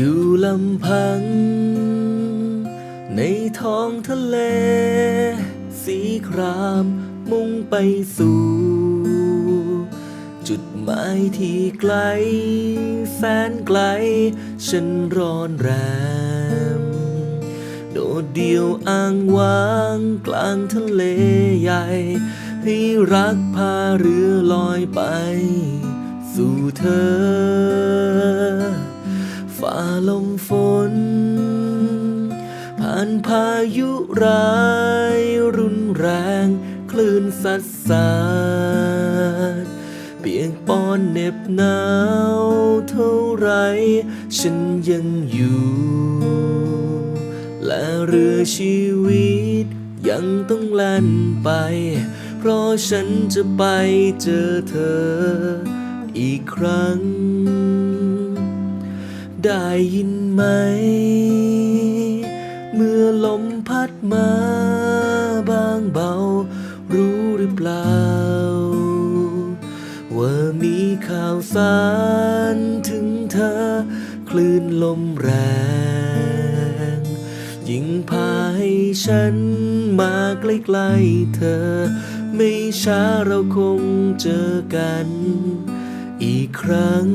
อยู่ลำพัง ในท้องทะเล สีครามมุ่งไปสู่ จุดหมายที่ไกล แสนไกล ฉันร้อนแรมโดดเดี่ยวอ้างว้างกลางทะเลใหญ่ ให้รักพาเรือลอยไป สู่เธอ ลมฝน ผ่านพายุร้ายรุนแรง คลื่นสัดสาดเปียกปอนเหน็บหนาวเท่าไร ฉันยังอยู่ และเรือชีวิตยังต้องแล่นไป เพราะฉันจะไปเจอเธออีกครั้ง ได้ยินไหม เมื่อลมพัดมาบางเบา รู้หรือเปล่า ว่ามีข่าวสารถึงเธอ คลื่นลมแรง ยิ่งพาให้ฉันมาใกล้ๆเธอ ไม่ช้าเราคงเจอกัน อีกครั้ง